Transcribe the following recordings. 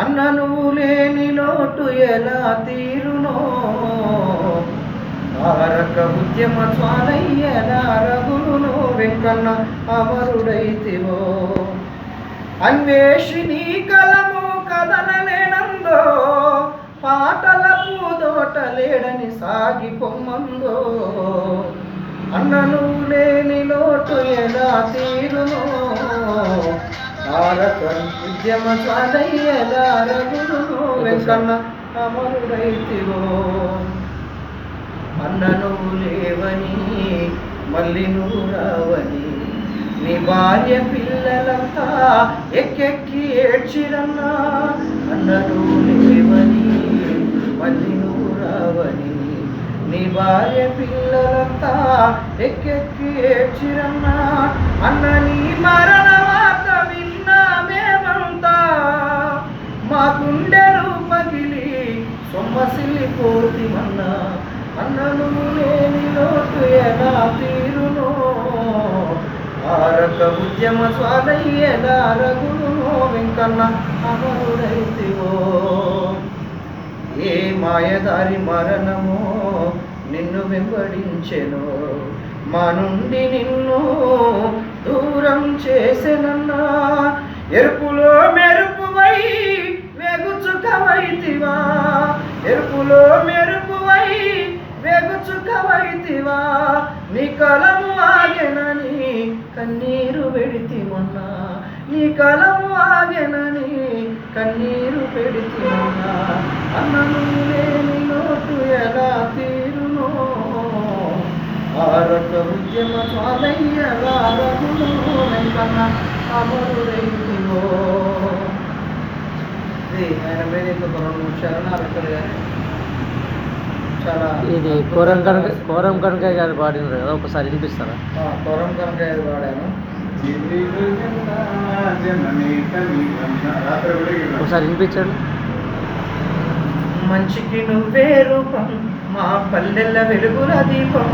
అన్న నువ్వు లేని లోటు ఎలా తీరునో? ఆరక ఉద్యమ స్వాలయ్యన రగులును? వెంకన్న అమరుడైతివో? అన్వేషిని కలము కదలలేనందో పాటల పూదోట లేడని సాగి పొమ్మందో? అన్నను లేని లోటు ఎలా తీరునో? ఉద్యమ స్వాలయ్యలా వెంకన్న అమరుడైతివో. అన్న నువ్వు లేవని మళ్ళీ నువ్వు రావని నీ భార్య పిల్లలంతా ఎక్కెక్కి ఏడ్చిరన్నా. అన్న నువ్వు లేవని మళ్ళీ నువ్వు రావని నీ భార్య పిల్లలంతా ఎక్కెక్కి ఏడ్చిరన్నా. అన్న నీ మర ఆరక ఉద్యమ స్వాలయ్యలా రగులునో వెంకన్న అమరుడైతివో ఏ మాయదారి మరణమో నిన్ను వెంబడించెను. మా నుండి నిన్ను దూరం చేసెనన్నా. ఎరుపులో మెరుపువై వెగుచుకవైతివా. ఎరుపులో మెరుపువై వెగుచుకవైతివా. నీ కలము కన్నీరు పెడితి పెడితిమన్నా నీ కలము ఆగెనని కన్నీరు పెడితి పెడితిమన్నా అన్నను లేని నోటు ఎలా తీరునో? ఆరక ఉద్యమ స్వాలయ్యలా రఘును వెంకన్న అమరుడైతివో. ఆయన మీద ఇంకొక రెండు నిమిషాలు నాకు కానీ ఇది కోరం కనుక కోరం కనుక గారు పాడినారు కదా ఒకసారి వినిపిస్తారా? కొరం కనుక ఇది వాడాను ఒకసారి వినిపించండి. మంచికి నువ్వే రూపం మా పల్లెల వెలుగుల దీపం.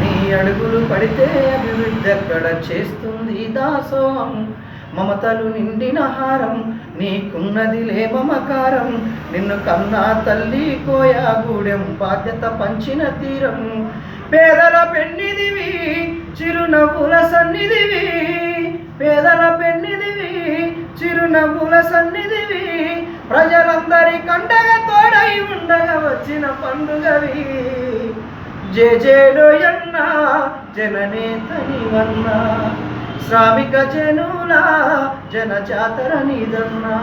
నీ అడుగులు పడితే అభివృద్ధి అక్కడ చేస్తుంది దాసోహం. మమతలు నిండిన హారం నీకున్నది లే మమకారం నిన్ను కన్నా తల్లి కోయా గూడెం. బాధ్యత పంచిన తీరం. పేదల పెన్నిదివి చిరునవ్వుల సన్నిధివి. పేదల పెన్నిదివి చిరునవ్వుల సన్నిధివి. ప్రజలందరి కండగా తోడై ఉండగా వచ్చిన పండుగవి. జే జేలోయన్న జననేతని శ్రామిక జనుల జన జాతర నిదన్నా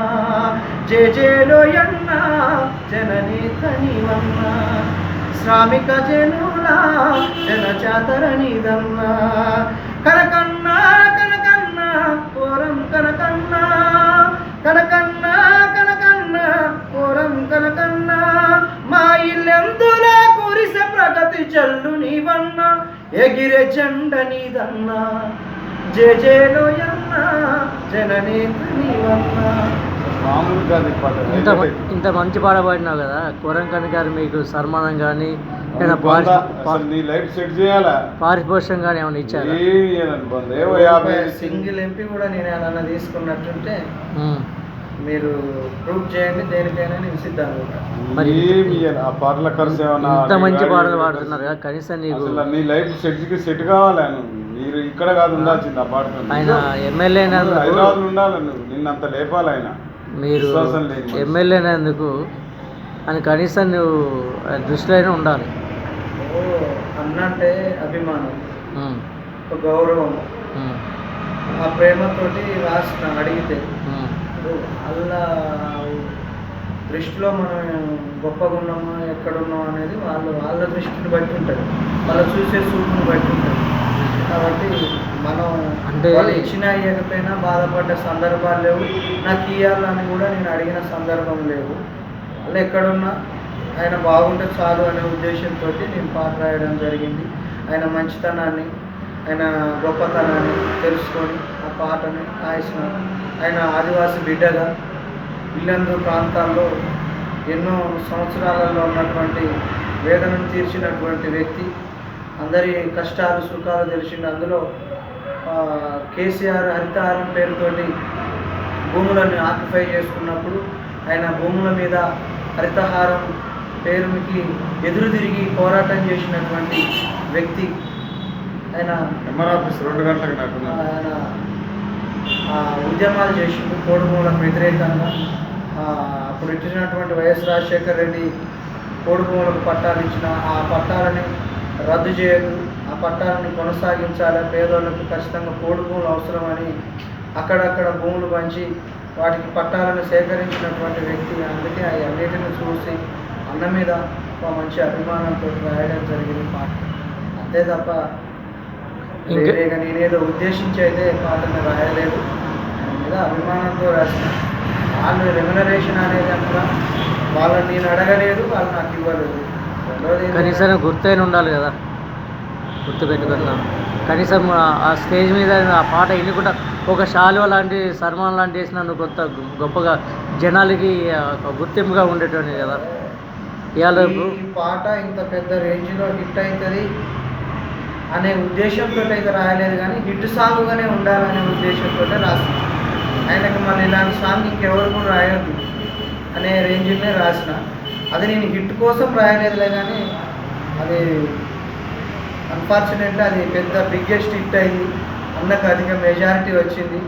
జే జేలోయన్న జననేతని శ్రామిక జనుల జనజాతర నిదన్నా కనకన్నా కనకన్నా కోరం కనకన్నా. కనకన్నా కనకన్నా కోరం కనకన్నా. మా ఇల్లెందులా కురిస ప్రగతి చల్లు నీవన్నా. ఎగిరే జెండ నీదన్నా. ఇంత ఇంత మంచి పాట పాడినావు కదా కోరం కనుక గారు మీకు సన్మానం కానీ ఏమైనా బంద, పారి అసలు నీ లైఫ్ సెట్ చేయాలా? కానీ ఏమైనా ఇచ్చారా? సింగిల్ ఎంపీ కూడా నేను ఏదన్నా తీసుకున్నట్టుంటే. మీరు ప్రూవ్ చేయండి దేనికైనా నేను సిద్ధంగా మరి ఆ పాటల ఖర్చు ఏమన్నా ఇంత మంచి పాటలు. పాడుతున్నారు కదా కనీసం నీకు నీ లైఫ్ సెట్కి సెట్ కావాలి మీరు ఇక్కడ కాదు ఉండాల్సింది ఆ పాట ఆయన ఎమ్మెల్యే హైదరాబాద్ ఉండాలి నువ్వు. నిన్నంత లేపాలి ఆయన. మీరు. ఎమ్మెల్యే అయినందుకు అని కనీసం నువ్వు దృష్టిలో అయినా ఉండాలి. ఓ అన్నంటే అభిమానం. గౌరవం. ఆ ప్రేమతోటి రాసిన అడిగితే. వాళ్ళ దృష్టిలో మనం గొప్పగా ఉన్నామా ఎక్కడున్నాం అనేది వాళ్ళు వాళ్ళ దృష్టిని బట్టి ఉంటుంది. వాళ్ళు చూసే చూపుని బట్టి ఉంటుంది. కాబట్టి మనం అంటే- వాళ్ళు ఇచ్చినా ఇవ్వకపోయినా బాధపడ్డ సందర్భాలు లేవు. నాకు ఇవ్వాలని కూడా నేను అడిగిన సందర్భం లేవు. వాళ్ళు ఎక్కడున్నా ఆయన బాగుంటే చాలు అనే ఉద్దేశంతో నేను పాట రాయడం జరిగింది. ఆయన మంచితనాన్ని ఆయన గొప్పతనాన్ని తెలుసుకొని ఆ పాటని రాసిన. ఆయన ఆదివాసి బిడ్డగా ఇల్లందు ప్రాంతాల్లో ఎన్నో సంవత్సరాలలో ఉన్నటువంటి వేదనను తీర్చినటువంటి వ్యక్తి. అందరి కష్టాలు సుఖాలు తెలిసిండు. అందులో కేసీఆర్ హరితహారం పేరుతోటి భూములను ఆక్యుపై చేసుకున్నప్పుడు ఆయన భూముల మీద హరితహారం పేరుకి ఎదురు తిరిగి పోరాటం చేసినటువంటి వ్యక్తి ఆయన. రెండు గంటలకు నాకు ఆయన ఉద్యమాలు చేసిండు కోడుమూలకు వ్యతిరేకంగా. అప్పుడు ఇచ్చినటువంటి వైఎస్ రాజశేఖర్ రెడ్డి కోడుమూలకు పట్టాలు ఇచ్చిన ఆ పట్టాలని రద్దు చేయదు ఆ పట్టాలని కొనసాగించాలి? పేదోళ్ళకు ఖచ్చితంగా కోడి భూములు అవసరమని అక్కడక్కడ భూములు పంచి వాటికి పట్టాలను సేకరించినటువంటి వ్యక్తి అందుకే అవి అన్నిటిని చూసి అన్న మీద ఒక మంచి అభిమానంతో రాయడం జరిగింది పాట. అంతే తప్ప వేరేగా నేనేదో ఉద్దేశించి అయితే పాటను రాయలేదు. ఆయన మీద అభిమానంతో రాసిన వాళ్ళు రెమ్యునరేషన్ అనేది అక్కడ వాళ్ళని నేను అడగలేదు వాళ్ళు నాకు ఇవ్వలేదు. కనీసం గుర్తైన ఉండాలి కదా. గుర్తు పెట్టుకున్నాం కనీసం ఆ- స్టేజ్ మీద ఆ పాట ఎన్నుకుంటా ఒక శాలువ లాంటి సన్మానం లాంటి వేసినందుకు కొత్త గొప్పగా జనాలకి గుర్తింపుగా ఉండేటువంటి కదా. ఇవాళ పాట ఇంత పెద్ద రేంజ్లో హిట్ అవుతుంది అనే ఉద్దేశంతో అయితే రాయలేదు కానీ హిట్ సాంగ్గానే ఉండాలనే ఉద్దేశంతో రాసిన. ఆయనకు మళ్ళీ ఇలాంటి సాంగ్ ఇంకెవరు కూడా రాయొద్దు అనే రేంజ్లోనే రాసిన. అది నేను హిట్ కోసం రాయలేదులే కానీ అది అన్ఫార్చునేట్లీ అది పెద్ద బిగ్గెస్ట్ హిట్ అయింది. అన్నకు అధిక మెజారిటీ వచ్చింది.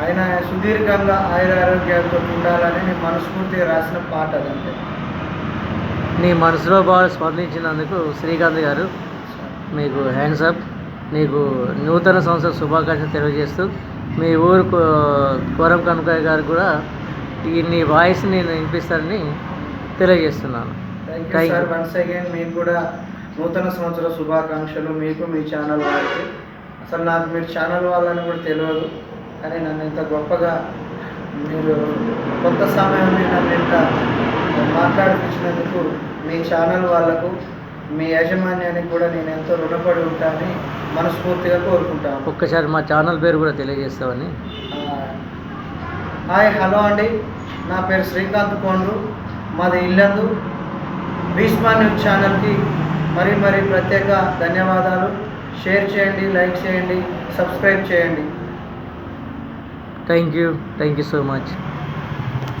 ఆయన సుదీర్ఘంగా ఆయుర ఆరోగ్యాలతో ఉండాలని నేను మనస్ఫూర్తిగా రాసిన పాట అదంటే నీ మనసులో బాగా స్పందించినందుకు శ్రీకాంత్ గారు మీకు హ్యాండ్స్ అప్ నీకు నూతన సంవత్సర శుభాకాంక్షలు తెలియజేస్తూ మీ ఊరు కోరం కనుక గారు కూడా ఈ నీ వాయిస్ నేను వినిపిస్తానని తెలియజేస్తున్నాను. Thank you Thank sir you. Once again మీకు కూడా నూతన సంవత్సర శుభాకాంక్షలు మీకు మీ ఛానల్ వారికి. అసలు నాకు మీరు ఛానల్ వాళ్ళని కూడా తెలియదు కానీ నన్ను ఇంత గొప్పగా మీరు కొత్త సమయాన్ని నన్ను ఇంత మాట్లాడిపించినందుకు మీ ఛానల్ వాళ్ళకు మీ యాజమాన్యానికి కూడా నేను ఎంతో రుణపడి ఉంటానని మనస్ఫూర్తిగా కోరుకుంటాను. ఒక్కసారి మా ఛానల్ పేరు కూడా తెలియజేస్తామని హాయ్ హలో అండి. నా పేరు శ్రీకాంత్ కోండ్రు. మాది ఇల్లందు భీష్మా న్యూస్ ఛానల్కి మరీ మరీ ప్రత్యేక ధన్యవాదాలు. షేర్ చేయండి లైక్ చేయండి సబ్స్క్రైబ్ చేయండి. Thank you thank you so much.